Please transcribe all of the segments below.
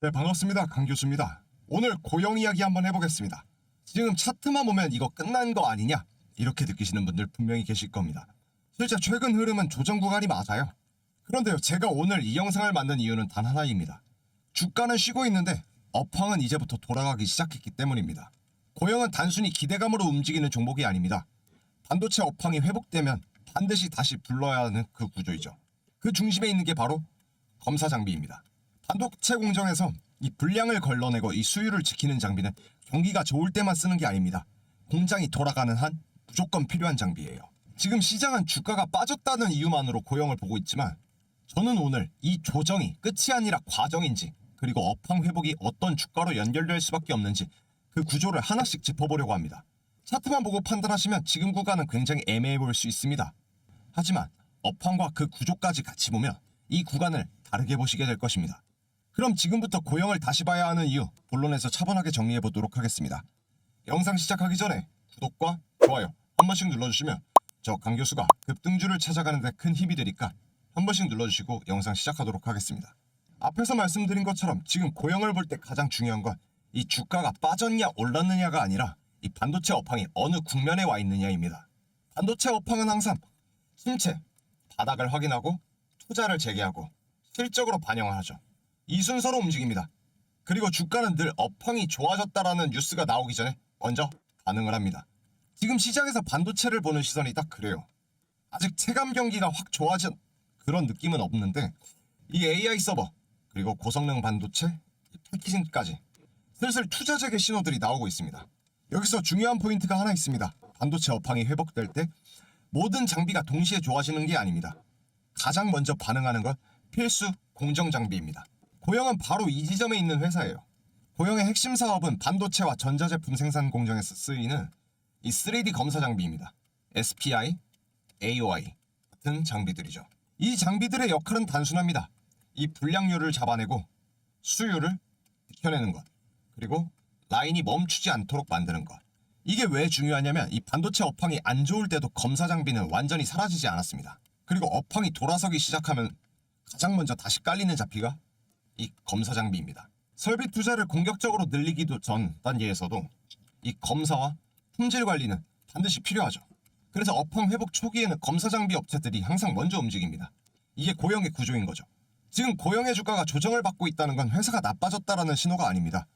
네, 반갑습니다. 강 교수입니다. 오늘 고영 이야기 한번 해보겠습니다. 지금 차트만 보면 이거 끝난 거 아니냐? 이렇게 느끼시는 분들 분명히 계실 겁니다. 실제 최근 흐름은 조정 구간이 맞아요. 그런데요, 제가 오늘 이 영상을 만든 이유는 단 하나입니다. 주가는 쉬고 있는데 업황은 이제부터 돌아가기 시작했기 때문입니다. 고영은 단순히 기대감으로 움직이는 종목이 아닙니다. 반도체 업황이 회복되면 반드시 다시 불러야 하는 그 구조이죠. 그 중심에 있는 게 바로 검사 장비입니다. 반도체 공정에서 이 분량을 걸러내고 이 수율을 지키는 장비는 경기가 좋을 때만 쓰는 게 아닙니다. 공장이 돌아가는 한 무조건 필요한 장비예요. 지금 시장은 주가가 빠졌다는 이유만으로 고용을 보고 있지만 저는 오늘 이 조정이 끝이 아니라 과정인지 그리고 업황 회복이 어떤 주가로 연결될 수밖에 없는지 그 구조를 하나씩 짚어보려고 합니다. 차트만 보고 판단하시면 지금 구간은 굉장히 애매해 보일 수 있습니다. 하지만 업황과 그 구조까지 같이 보면 이 구간을 다르게 보시게 될 것입니다. 그럼 지금부터 고영을 다시 봐야 하는 이유 본론에서 차분하게 정리해 보도록 하겠습니다. 영상 시작하기 전에 구독과 좋아요 한 번씩 눌러주시면 저 강 교수가 급등주를 찾아가는 데 큰 힘이 되니까 한 번씩 눌러주시고 영상 시작하도록 하겠습니다. 앞에서 말씀드린 것처럼 지금 고영을 볼 때 가장 중요한 건 이 주가가 빠졌냐 올랐느냐가 아니라 이 반도체 업황이 어느 국면에 와 있느냐입니다. 반도체 업황은 항상 침체, 바닥을 확인하고 투자를 재개하고 실적으로 반영을 하죠. 이 순서로 움직입니다. 그리고 주가는 늘 업황이 좋아졌다라는 뉴스가 나오기 전에 먼저 반응을 합니다. 지금 시장에서 반도체를 보는 시선이 딱 그래요. 아직 체감 경기가 확 좋아진 그런 느낌은 없는데 이 AI 서버 그리고 고성능 반도체 이 패키징까지 슬슬 투자 재개 신호들이 나오고 있습니다. 여기서 중요한 포인트가 하나 있습니다. 반도체 업황이 회복될 때 모든 장비가 동시에 좋아지는 게 아닙니다. 가장 먼저 반응하는 건 필수 공정 장비입니다. 고영은 바로 이 지점에 있는 회사예요. 고영의 핵심 사업은 반도체와 전자제품 생산 공정에서 쓰이는 이 3D 검사 장비입니다. SPI, AOI 같은 장비들이죠. 이 장비들의 역할은 단순합니다. 이 불량률을 잡아내고 수율을 지켜내는 것, 그리고 라인이 멈추지 않도록 만드는 것. 이게 왜 중요하냐면 이 반도체 업황이 안 좋을 때도 검사 장비는 완전히 사라지지 않았습니다. 그리고 업황이 돌아서기 시작하면 가장 먼저 다시 깔리는 잡기가 이 검사 장비입니다. 설비 투자를 공격적으로 늘리기도 전 단계에서도 이 검사와 품질 관리는 반드시 필요하죠. 그래서 업황 회복 초기에는 검사 장비 업체들이 항상 먼저 움직입니다. 이게 고영의 구조인 거죠. 지금 고영의 주가가 조정을 받고 있다는 건 회사가 나빠졌다라는 신호가 아닙니다.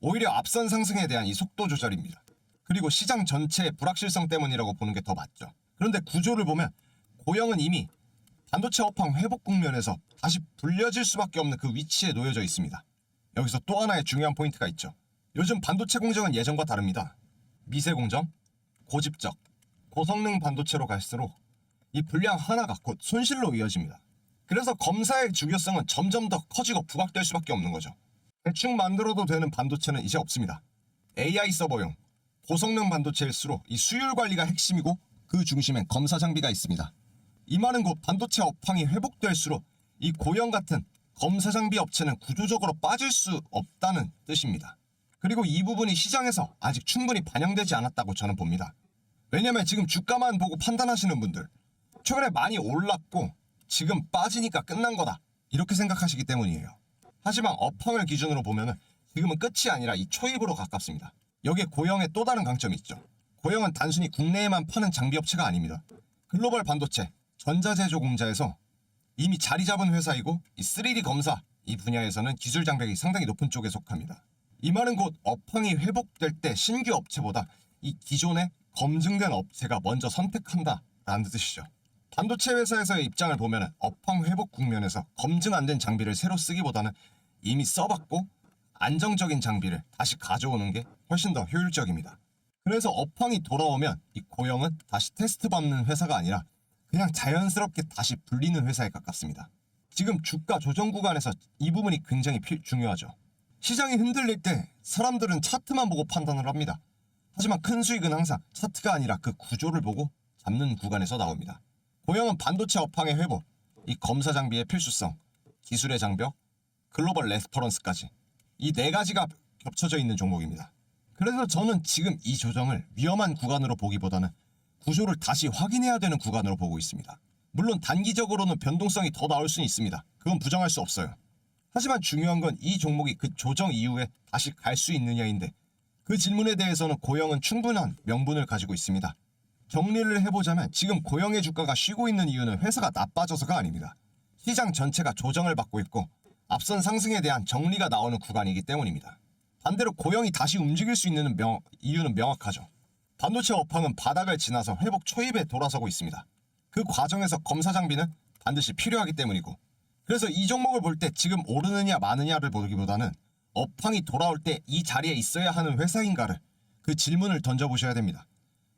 오히려 앞선 상승에 대한 이 속도 조절입니다. 그리고 시장 전체의 불확실성 때문이라고 보는 게 더 맞죠. 그런데 구조를 보면 고영은 이미 반도체 업황 회복 국면에서 다시 불려질 수밖에 없는 그 위치에 놓여져 있습니다. 여기서 또 하나의 중요한 포인트가 있죠. 요즘 반도체 공정은 예전과 다릅니다. 미세 공정, 고집적, 고성능 반도체로 갈수록 이 분량 하나가 곧 손실로 이어집니다. 그래서 검사의 중요성은 점점 더 커지고 부각될 수밖에 없는 거죠. 대충 만들어도 되는 반도체는 이제 없습니다. AI 서버용 고성능 반도체일수록 이 수율 관리가 핵심이고 그 중심엔 검사 장비가 있습니다. 이 말은 곧 반도체 업황이 회복될수록 이 고영 같은 검사 장비 업체는 구조적으로 빠질 수 없다는 뜻입니다. 그리고 이 부분이 시장에서 아직 충분히 반영되지 않았다고 저는 봅니다. 왜냐면 지금 주가만 보고 판단하시는 분들 최근에 많이 올랐고 지금 빠지니까 끝난 거다 이렇게 생각하시기 때문이에요. 하지만 업황을 기준으로 보면은 지금은 끝이 아니라 이 초입으로 가깝습니다. 여기에 고영의 또 다른 강점이 있죠. 고영은 단순히 국내에만 파는 장비 업체가 아닙니다. 글로벌 반도체, 전자제조 공자에서 이미 자리 잡은 회사이고 이 3D 검사 이 분야에서는 기술 장벽이 상당히 높은 쪽에 속합니다. 이 말은 곧 업황이 회복될 때 신규 업체보다 이 기존의 검증된 업체가 먼저 선택한다라는 뜻이죠. 반도체 회사에서의 입장을 보면 업황 회복 국면에서 검증 안 된 장비를 새로 쓰기보다는 이미 써봤고 안정적인 장비를 다시 가져오는 게 훨씬 더 효율적입니다. 그래서 업황이 돌아오면 이 고영은 다시 테스트 받는 회사가 아니라 그냥 자연스럽게 다시 불리는 회사에 가깝습니다. 지금 주가 조정 구간에서 이 부분이 굉장히 필- 중요하죠. 시장이 흔들릴 때 사람들은 차트만 보고 판단을 합니다. 하지만 큰 수익은 항상 차트가 아니라 그 구조를 보고 잡는 구간에서 나옵니다. 고영은 반도체 업황의 회복, 이 검사 장비의 필수성, 기술의 장벽, 글로벌 레스퍼런스까지 이 네 가지가 겹쳐져 있는 종목입니다. 그래서 저는 지금 이 조정을 위험한 구간으로 보기보다는 구조를 다시 확인해야 되는 구간으로 보고 있습니다. 물론 단기적으로는 변동성이 더 나올 수는 있습니다. 그건 부정할 수 없어요. 하지만 중요한 건 이 종목이 그 조정 이후에 다시 갈 수 있느냐인데 그 질문에 대해서는 고영은 충분한 명분을 가지고 있습니다. 정리를 해보자면 지금 고영의 주가가 쉬고 있는 이유는 회사가 나빠져서가 아닙니다. 시장 전체가 조정을 받고 있고 앞선 상승에 대한 정리가 나오는 구간이기 때문입니다. 반대로 고영이 다시 움직일 수 있는 명- 이유는 명확하죠. 반도체 업황은 바닥을 지나서 회복 초입에 돌아서고 있습니다. 그 과정에서 검사 장비는 반드시 필요하기 때문이고 그래서 이 종목을 볼 때 지금 오르느냐 마느냐를 보기보다는 업황이 돌아올 때 이 자리에 있어야 하는 회사인가를 그 질문을 던져보셔야 됩니다.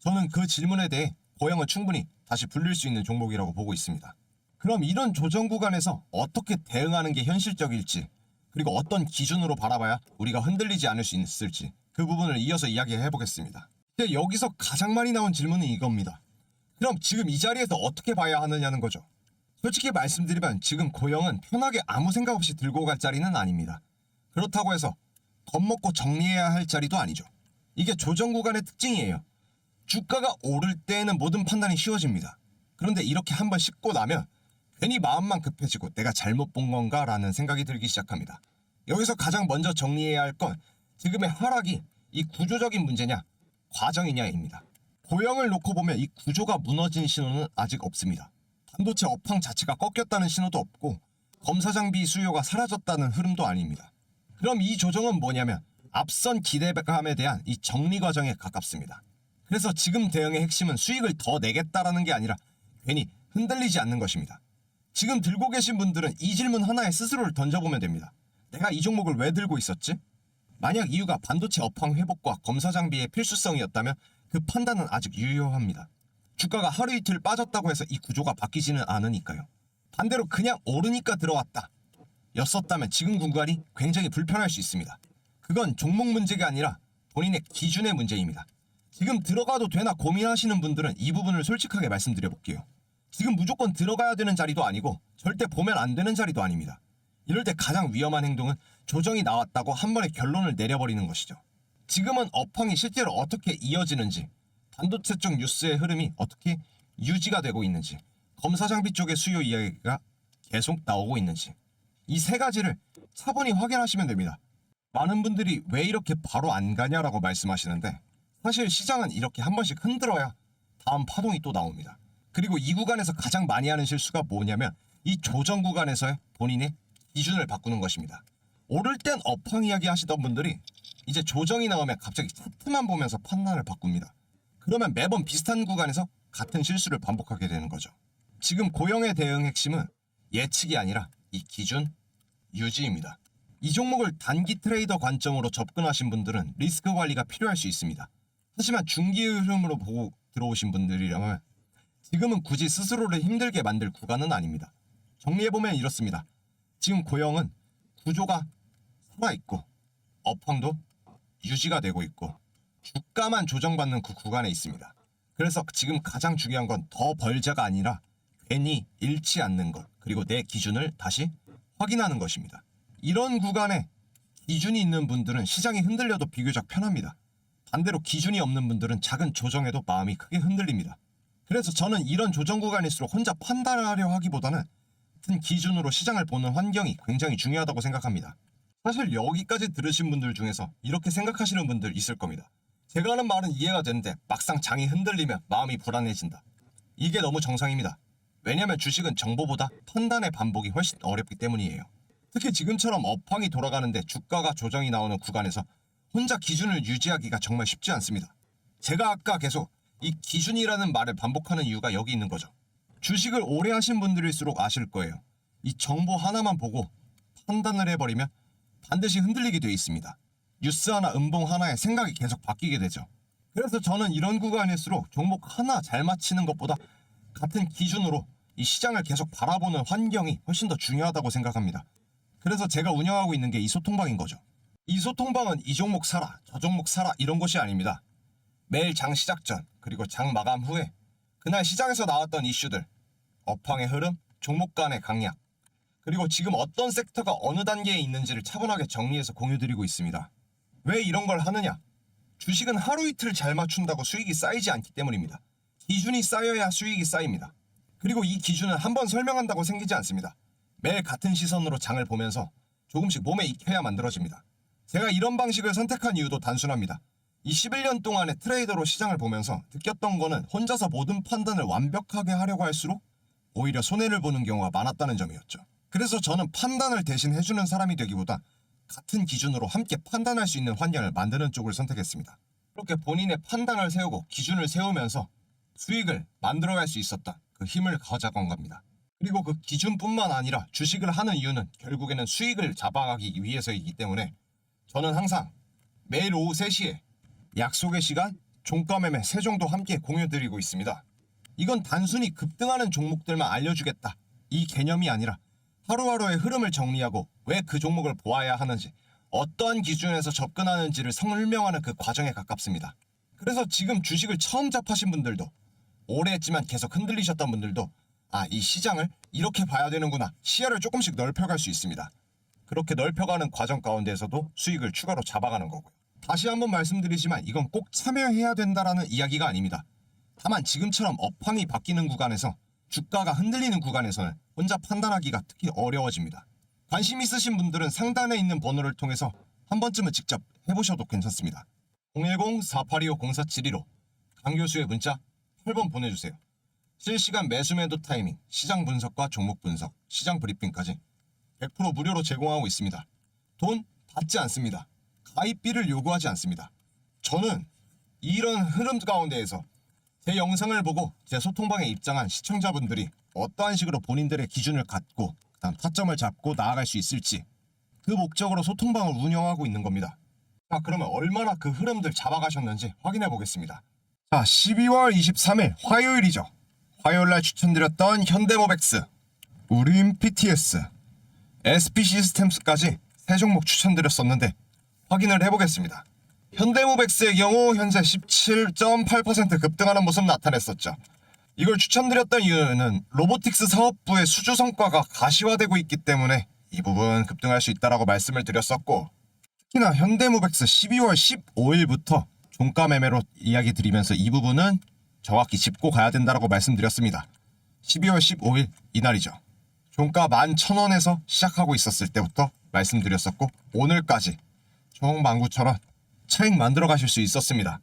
저는 그 질문에 대해 고영은 충분히 다시 불릴 수 있는 종목이라고 보고 있습니다. 그럼 이런 조정 구간에서 어떻게 대응하는 게 현실적일지 그리고 어떤 기준으로 바라봐야 우리가 흔들리지 않을 수 있을지 그 부분을 이어서 이야기해 보겠습니다. 근데 여기서 가장 많이 나온 질문은 이겁니다. 그럼 지금 이 자리에서 어떻게 봐야 하느냐는 거죠. 솔직히 말씀드리면 지금 고영은 편하게 아무 생각 없이 들고 갈 자리는 아닙니다. 그렇다고 해서 겁먹고 정리해야 할 자리도 아니죠. 이게 조정 구간의 특징이에요. 주가가 오를 때에는 모든 판단이 쉬워집니다. 그런데 이렇게 한번 씹고 나면 괜히 마음만 급해지고 내가 잘못 본 건가 라는 생각이 들기 시작합니다. 여기서 가장 먼저 정리해야 할 건 지금의 하락이 이 구조적인 문제냐 과정이냐입니다. 고영을 놓고 보면 이 구조가 무너진 신호는 아직 없습니다. 반도체 업황 자체가 꺾였다는 신호도 없고 검사 장비 수요가 사라졌다는 흐름도 아닙니다. 그럼 이 조정은 뭐냐면 앞선 기대감에 대한 이 정리 과정에 가깝습니다. 그래서 지금 대응의 핵심은 수익을 더 내겠다라는 게 아니라 괜히 흔들리지 않는 것입니다. 지금 들고 계신 분들은 이 질문 하나에 스스로를 던져보면 됩니다. 내가 이 종목을 왜 들고 있었지? 만약 이유가 반도체 업황 회복과 검사 장비의 필수성이었다면 그 판단은 아직 유효합니다. 주가가 하루 이틀 빠졌다고 해서 이 구조가 바뀌지는 않으니까요. 반대로 그냥 오르니까 들어왔다. 였었다면 지금 구간이 굉장히 불편할 수 있습니다. 그건 종목 문제가 아니라 본인의 기준의 문제입니다. 지금 들어가도 되나 고민하시는 분들은 이 부분을 솔직하게 말씀드려 볼게요. 지금 무조건 들어가야 되는 자리도 아니고 절대 보면 안 되는 자리도 아닙니다. 이럴 때 가장 위험한 행동은 조정이 나왔다고 한 번에 결론을 내려버리는 것이죠. 지금은 업황이 실제로 어떻게 이어지는지, 반도체 쪽 뉴스의 흐름이 어떻게 유지가 되고 있는지, 검사 장비 쪽의 수요 이야기가 계속 나오고 있는지, 이 세 가지를 차분히 확인하시면 됩니다. 많은 분들이 왜 이렇게 바로 안 가냐라고 말씀하시는데, 사실 시장은 이렇게 한 번씩 흔들어야 다음 파동이 또 나옵니다. 그리고 이 구간에서 가장 많이 하는 실수가 뭐냐면 이 조정 구간에서의 본인의 기준을 바꾸는 것입니다. 오를 땐 업황 이야기 하시던 분들이 이제 조정이 나오면 갑자기 차트만 보면서 판단을 바꿉니다. 그러면 매번 비슷한 구간에서 같은 실수를 반복하게 되는 거죠. 지금 고영의 대응 핵심은 예측이 아니라 이 기준 유지입니다. 이 종목을 단기 트레이더 관점으로 접근하신 분들은 리스크 관리가 필요할 수 있습니다. 하지만 중기 흐름으로 보고 들어오신 분들이라면 지금은 굳이 스스로를 힘들게 만들 구간은 아닙니다. 정리해보면 이렇습니다. 지금 고영은 구조가 살아있고 업황도 유지가 되고 있고 주가만 조정받는 그 구간에 있습니다. 그래서 지금 가장 중요한 건 더 벌자가 아니라 괜히 잃지 않는 것 그리고 내 기준을 다시 확인하는 것입니다. 이런 구간에 기준이 있는 분들은 시장이 흔들려도 비교적 편합니다. 반대로 기준이 없는 분들은 작은 조정에도 마음이 크게 흔들립니다. 그래서 저는 이런 조정 구간일수록 혼자 판단하려 하기보다는 같은 기준으로 시장을 보는 환경이 굉장히 중요하다고 생각합니다. 사실 여기까지 들으신 분들 중에서 이렇게 생각하시는 분들 있을 겁니다. 제가 하는 말은 이해가 되는데 막상 장이 흔들리면 마음이 불안해진다. 이게 너무 정상입니다. 왜냐하면 주식은 정보보다 판단의 반복이 훨씬 어렵기 때문이에요. 특히 지금처럼 업황이 돌아가는데 주가가 조정이 나오는 구간에서 혼자 기준을 유지하기가 정말 쉽지 않습니다. 제가 아까 계속 이 기준이라는 말을 반복하는 이유가 여기 있는 거죠. 주식을 오래 하신 분들일수록 아실 거예요. 이 정보 하나만 보고 판단을 해버리면 반드시 흔들리게 되어 있습니다. 뉴스 하나, 음봉 하나에 생각이 계속 바뀌게 되죠. 그래서 저는 이런 구간일수록 종목 하나 잘 맞히는 것보다 같은 기준으로 이 시장을 계속 바라보는 환경이 훨씬 더 중요하다고 생각합니다. 그래서 제가 운영하고 있는 게 이 소통방인 거죠. 이 소통방은 이 종목 사라, 저 종목 사라 이런 것이 아닙니다. 매일 장 시작 전 그리고 장 마감 후에 그날 시장에서 나왔던 이슈들, 업황의 흐름, 종목 간의 강약, 그리고 지금 어떤 섹터가 어느 단계에 있는지를 차분하게 정리해서 공유드리고 있습니다. 왜 이런 걸 하느냐? 주식은 하루 이틀 잘 맞춘다고 수익이 쌓이지 않기 때문입니다. 기준이 쌓여야 수익이 쌓입니다. 그리고 이 기준은 한 번 설명한다고 생기지 않습니다. 매일 같은 시선으로 장을 보면서 조금씩 몸에 익혀야 만들어집니다. 제가 이런 방식을 선택한 이유도 단순합니다. 이 11년 동안의 트레이더로 시장을 보면서 느꼈던 거는 혼자서 모든 판단을 완벽하게 하려고 할수록 오히려 손해를 보는 경우가 많았다는 점이었죠. 그래서 저는 판단을 대신 해주는 사람이 되기보다 같은 기준으로 함께 판단할 수 있는 환경을 만드는 쪽을 선택했습니다. 그렇게 본인의 판단을 세우고 기준을 세우면서 수익을 만들어갈 수 있었던 그 힘을 가져간 겁니다. 그리고 그 기준뿐만 아니라 주식을 하는 이유는 결국에는 수익을 잡아가기 위해서이기 때문에 저는 항상 매일 오후 3시에 약속의 시간 종가매매 세종도 함께 공유드리고 있습니다. 이건 단순히 급등하는 종목들만 알려주겠다 이 개념이 아니라 하루하루의 흐름을 정리하고 왜 그 종목을 보아야 하는지 어떠한 기준에서 접근하는지를 설명하는 그 과정에 가깝습니다. 그래서 지금 주식을 처음 접하신 분들도 오래 했지만 계속 흔들리셨던 분들도 아 이 시장을 이렇게 봐야 되는구나 시야를 조금씩 넓혀갈 수 있습니다. 그렇게 넓혀가는 과정 가운데에서도 수익을 추가로 잡아가는 거고요. 다시 한번 말씀드리지만 이건 꼭 참여해야 된다라는 이야기가 아닙니다. 다만 지금처럼 업황이 바뀌는 구간에서 주가가 흔들리는 구간에서는 혼자 판단하기가 특히 어려워집니다. 관심 있으신 분들은 상단에 있는 번호를 통해서 한 번쯤은 직접 해보셔도 괜찮습니다. 010-4825-0471로 강 교수의 문자 8번 보내주세요. 실시간 매수 매도 타이밍, 시장 분석과 종목 분석, 시장 브리핑까지 100% 무료로 제공하고 있습니다. 돈 받지 않습니다. 가입비를 요구하지 않습니다. 저는 이런 흐름 가운데에서 제 영상을 보고 제 소통방에 입장한 시청자분들이 어떠한 식으로 본인들의 기준을 갖고 그다음 타점을 잡고 나아갈 수 있을지 그 목적으로 소통방을 운영하고 있는 겁니다. 자 그러면 얼마나 그 흐름들 잡아가셨는지 확인해 보겠습니다. 자 12월 23일 화요일이죠. 화요일날 추천드렸던 현대모백스, 우림 PTS, SP 시스템스까지 세 종목 추천드렸었는데 확인을 해보겠습니다. 현대모백스의 경우 현재 17.8% 급등하는 모습 나타냈었죠. 이걸 추천드렸던 이유는 로보틱스 사업부의 수주 성과가 가시화되고 있기 때문에 이 부분 급등할 수 있다라고 말씀을 드렸었고 특히나 현대모백스 12월 15일부터 종가 매매로 이야기 드리면서 이 부분은 정확히 짚고 가야 된다라고 말씀드렸습니다. 12월 15일 이날이죠. 종가 11,000원에서 시작하고 있었을 때부터 말씀드렸었고 오늘까지 총 19,000원 차익 만들어 가실 수 있었습니다.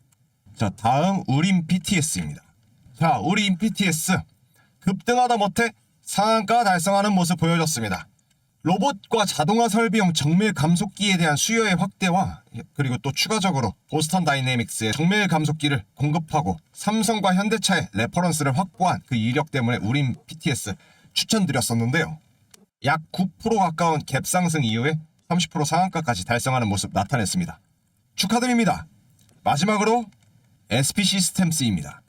자 다음 우림 BTS입니다. 자 우림 BTS 급등하다 못해 상한가 달성하는 모습 보여줬습니다. 로봇과 자동화 설비용 정밀 감속기에 대한 수요의 확대와 그리고 또 추가적으로 보스턴 다이내믹스의 정밀 감속기를 공급하고 삼성과 현대차의 레퍼런스를 확보한 그 이력 때문에 우린 PTS 추천드렸었는데요. 약 9% 가까운 갭 상승 이후에 30% 상한가까지 달성하는 모습 나타냈습니다. 축하드립니다. 마지막으로 SP 시스템스입니다.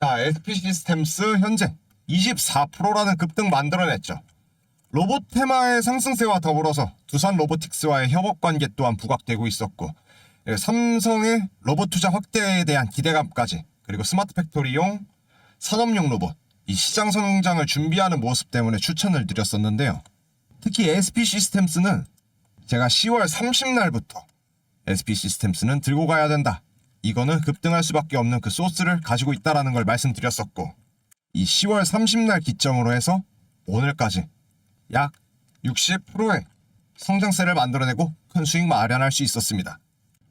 자, SP 시스템스 현재 24%라는 급등 만들어냈죠. 로봇 테마의 상승세와 더불어서 두산 로보틱스와의 협업 관계 또한 부각되고 있었고 예, 삼성의 로봇 투자 확대에 대한 기대감까지 그리고 스마트 팩토리용 산업용 로봇 이 시장 성장을 준비하는 모습 때문에 추천을 드렸었는데요. 특히 SP 시스템스는 제가 10월 30날부터 SP 시스템스는 들고 가야 된다. 이거는 급등할 수밖에 없는 그 소스를 가지고 있다라는 걸 말씀드렸었고 이 10월 30날 기점으로 해서 오늘까지 약 60%의 성장세를 만들어내고 큰 수익 마련할 수 있었습니다.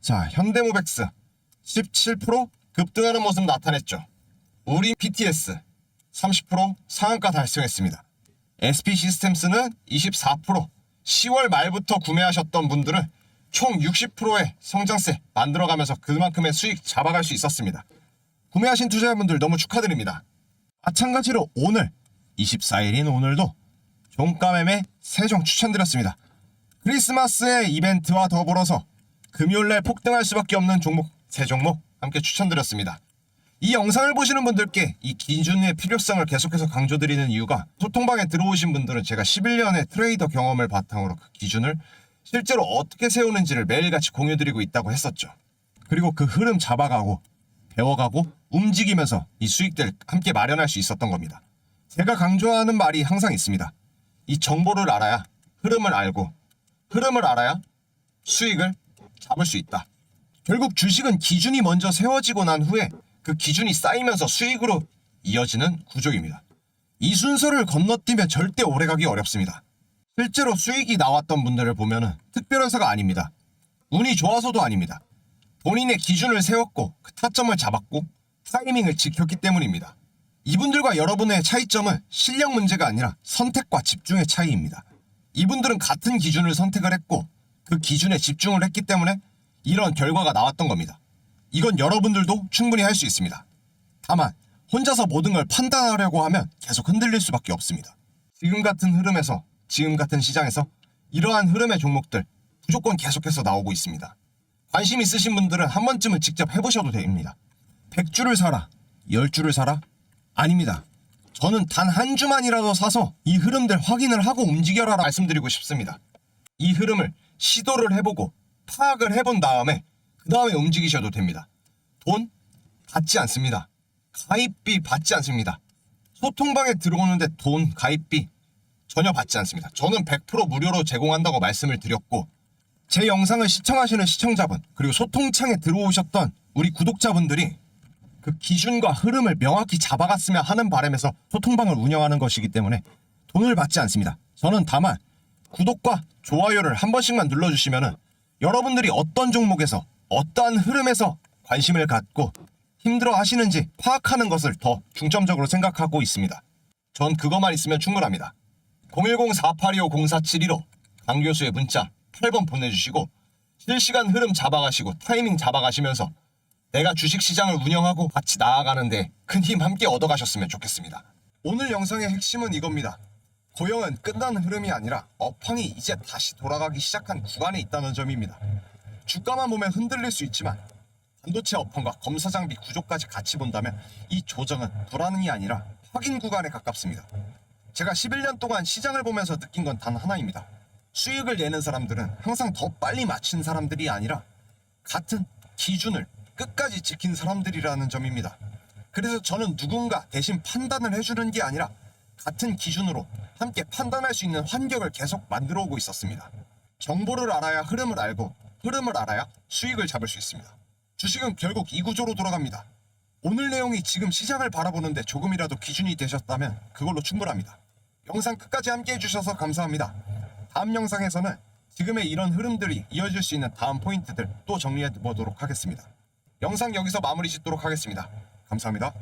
자, 현대모백스 17% 급등하는 모습 나타냈죠. 우리 PTS 30% 상한가 달성했습니다. SP 시스템스는 24% 10월 말부터 구매하셨던 분들은 총 60%의 성장세 만들어가면서 그만큼의 수익 잡아갈 수 있었습니다. 구매하신 투자자분들 너무 축하드립니다. 마찬가지로 오늘 24일인 오늘도 종가 매매 세종 추천드렸습니다. 크리스마스의 이벤트와 더불어서 금요일날 폭등할 수밖에 없는 종목 세 종목 함께 추천드렸습니다. 이 영상을 보시는 분들께 이 기준의 필요성을 계속해서 강조드리는 이유가 소통방에 들어오신 분들은 제가 11년의 트레이더 경험을 바탕으로 그 기준을 실제로 어떻게 세우는지를 매일같이 공유드리고 있다고 했었죠. 그리고 그 흐름 잡아가고 배워가고 움직이면서 이 수익들 함께 마련할 수 있었던 겁니다. 제가 강조하는 말이 항상 있습니다. 이 정보를 알아야 흐름을 알고 흐름을 알아야 수익을 잡을 수 있다. 결국 주식은 기준이 먼저 세워지고 난 후에 그 기준이 쌓이면서 수익으로 이어지는 구조입니다. 이 순서를 건너뛰면 절대 오래가기 어렵습니다. 실제로 수익이 나왔던 분들을 보면은 특별해서가 아닙니다. 운이 좋아서도 아닙니다. 본인의 기준을 세웠고 그 타점을 잡았고 타이밍을 지켰기 때문입니다. 이분들과 여러분의 차이점은 실력 문제가 아니라 선택과 집중의 차이입니다. 이분들은 같은 기준을 선택을 했고 그 기준에 집중을 했기 때문에 이런 결과가 나왔던 겁니다. 이건 여러분들도 충분히 할 수 있습니다. 다만 혼자서 모든 걸 판단하려고 하면 계속 흔들릴 수밖에 없습니다. 지금 같은 흐름에서 지금 같은 시장에서 이러한 흐름의 종목들 무조건 계속해서 나오고 있습니다. 관심 있으신 분들은 한 번쯤은 직접 해보셔도 됩니다. 100주를 사라, 10주를 사라? 아닙니다. 저는 단 한 주만이라도 사서 이 흐름들 확인을 하고 움직여라 말씀드리고 싶습니다. 이 흐름을 시도를 해보고 파악을 해본 다음에 그 다음에 움직이셔도 됩니다. 돈 받지 않습니다. 가입비 받지 않습니다. 소통방에 들어오는데 돈 가입비 전혀 받지 않습니다. 저는 100% 무료로 제공한다고 말씀을 드렸고 제 영상을 시청하시는 시청자분 그리고 소통창에 들어오셨던 우리 구독자분들이 그 기준과 흐름을 명확히 잡아갔으면 하는 바람에서 소통방을 운영하는 것이기 때문에 돈을 받지 않습니다. 저는 다만 구독과 좋아요를 한 번씩만 눌러주시면은 여러분들이 어떤 종목에서 어떠한 흐름에서 관심을 갖고 힘들어 하시는지 파악하는 것을 더 중점적으로 생각하고 있습니다. 전 그것만 있으면 충분합니다. 010-4825-0472로 강 교수의 문자 8번 보내주시고 실시간 흐름 잡아가시고 타이밍 잡아가시면서 내가 주식시장을 운영하고 같이 나아가는데 큰 힘 함께 얻어가셨으면 좋겠습니다. 오늘 영상의 핵심은 이겁니다. 고영은 끝난 흐름이 아니라 업황이 이제 다시 돌아가기 시작한 구간에 있다는 점입니다. 주가만 보면 흔들릴 수 있지만 반도체 업황과 검사 장비 구조까지 같이 본다면 이 조정은 불안이 아니라 확인 구간에 가깝습니다. 제가 11년 동안 시장을 보면서 느낀 건 단 하나입니다. 수익을 내는 사람들은 항상 더 빨리 맞춘 사람들이 아니라 같은 기준을 끝까지 지킨 사람들이라는 점입니다. 그래서 저는 누군가 대신 판단을 해주는 게 아니라 같은 기준으로 함께 판단할 수 있는 환경을 계속 만들어 오고 있었습니다. 정보를 알아야 흐름을 알고 흐름을 알아야 수익을 잡을 수 있습니다. 주식은 결국 이 구조로 돌아갑니다. 오늘 내용이 지금 시장을 바라보는데 조금이라도 기준이 되셨다면 그걸로 충분합니다. 영상 끝까지 함께 해주셔서 감사합니다. 다음 영상에서는 지금의 이런 흐름들이 이어질 수 있는 다음 포인트들 또 정리해 보도록 하겠습니다. 영상 여기서 마무리 짓도록 하겠습니다. 감사합니다.